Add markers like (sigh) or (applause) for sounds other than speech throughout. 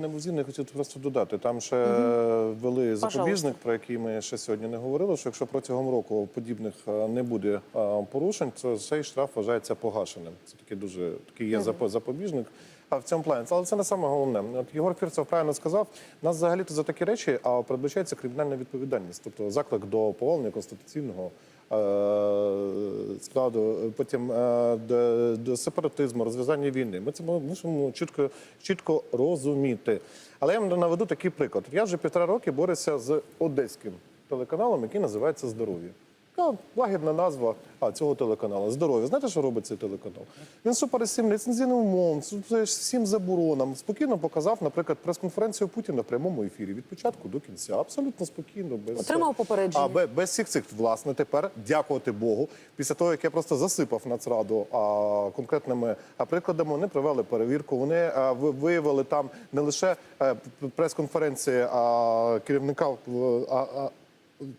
Не музейний, я хотів просто додати. Там ще ввели запобіжник, про який ми ще сьогодні не говорили. Що якщо протягом року подібних е, не буде е, порушень, то цей штраф вважається погашеним. Це такий дуже такий є запо- запобіжник. В цьому плані, але це не саме головне. От Єгор Фірцев правильно сказав. Нас взагалі-то за такі речі а передбачається кримінальна відповідальність, тобто заклик до повалення конституційного е, складу, потім е, до, до сепаратизму, розв'язання війни. Ми це мусимо чітко, чітко розуміти. Але я вам наведу такий приклад. Я вже півтора роки борюся з одеським телеканалом, який називається Здоров'я. Така лагідна назва а, цього телеканалу. Здоров'я. Знаєте, що робить цей телеканал? Він супереч всім ліцензійним умовам, всім заборонам. Спокійно показав, наприклад, прес-конференцію Путіна в прямому ефірі від початку до кінця. Абсолютно спокійно, без Отримав попередження. А, бе- без всіх цих власне тепер дякувати Богу. Після того як я просто засипав Нацраду а, конкретними прикладами, вони провели перевірку. Вони а, ви- виявили там не лише е, прес-конференції а, керівника а, а,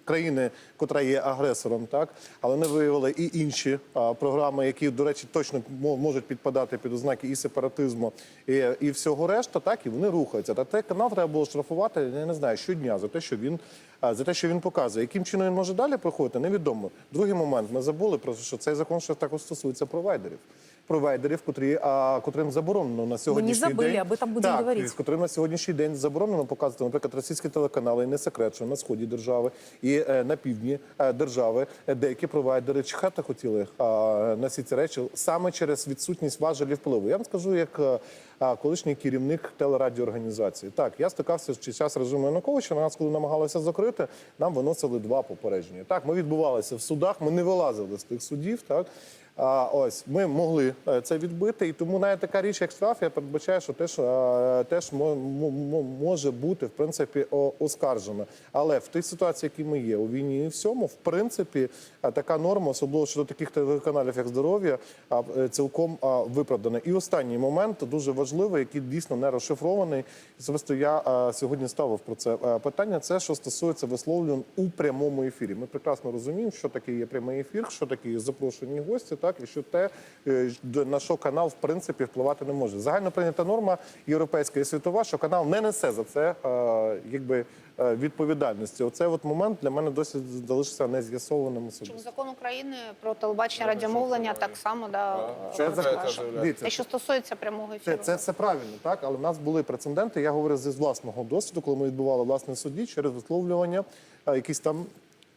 країни, котра є агресором, так але вони виявили і інші а, програми, які, до речі, точно можуть підпадати під ознаки і сепаратизму, і, і всього решта, так і вони рухаються. Та той канал треба було штрафувати, я не знаю, щодня за те, що він за те, що він показує. Яким чином він може далі проходити, невідомо. Другий момент ми забули про те, що цей закон ще також стосується провайдерів. Провайдерів, котрі а, котрим заборонено на сьогоднішній забыли, день. об этом будем так, говорить. котрим на сьогоднішній день заборонено показувати, наприклад, російські телеканали, і не секрет, що на сході держави і е, на півдні е, держави е, деякі провайдери чхати хотіли е, на всі ці речі саме через відсутність важелів впливу. Я вам скажу, як е, колишній керівник телерадіоорганізації. Так, я стикався під час режиму Януковича. Нас, коли намагалися закрити, нам виносили два попередження. Так, ми відбувалися в судах, ми не вилазили з тих судів. Так. Ось ми могли е, це відбити, і тому навіть така річ, як штраф, я передбачаю, що теж, е, теж мо- мо- мо- може бути в принципі о- оскаржена. Але в тій ситуації, які ми є у війні і всьому, в принципі, е, така норма, особливо щодо таких телеканалів, як здоров'я, цілком виправдана. І останній момент дуже важливий, який дійсно не розшифрований. Особисто я сьогодні ставив про це питання. Це що стосується висловлювань у прямому ефірі. Ми прекрасно розуміємо, що таке є прямий ефір, що таке є запрошені гості, так і що те, е, на що канал в принципі впливати не може. Загально прийнята норма європейська і світова, що канал не несе за це е, якби е, відповідальності. Оцей от момент для мене досі залишився не з'ясованим Чому закон України про телебачення радіомовлення так само да Це що стосується прямого Це, ефіру. це, це правильно, так, але в нас були прецеденти. Я говорю зі з власного досвіду, коли ми відбували власне суді через висловлювання якісь там.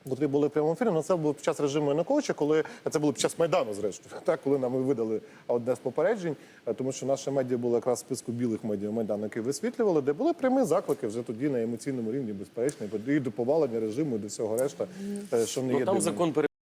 Котрі були в прямому ефірі, але це було під час режиму Януковича, коли це було під час майдану, зрештою, (laughs) так коли нам видали одне з попереджень, е, тому що наше медіа було якраз в списку білих медіа майдану, які висвітлювали, де були прямі заклики вже тоді на емоційному рівні, безперечно, і до повалення режиму, і до всього решта, е, що не Ну, є там закон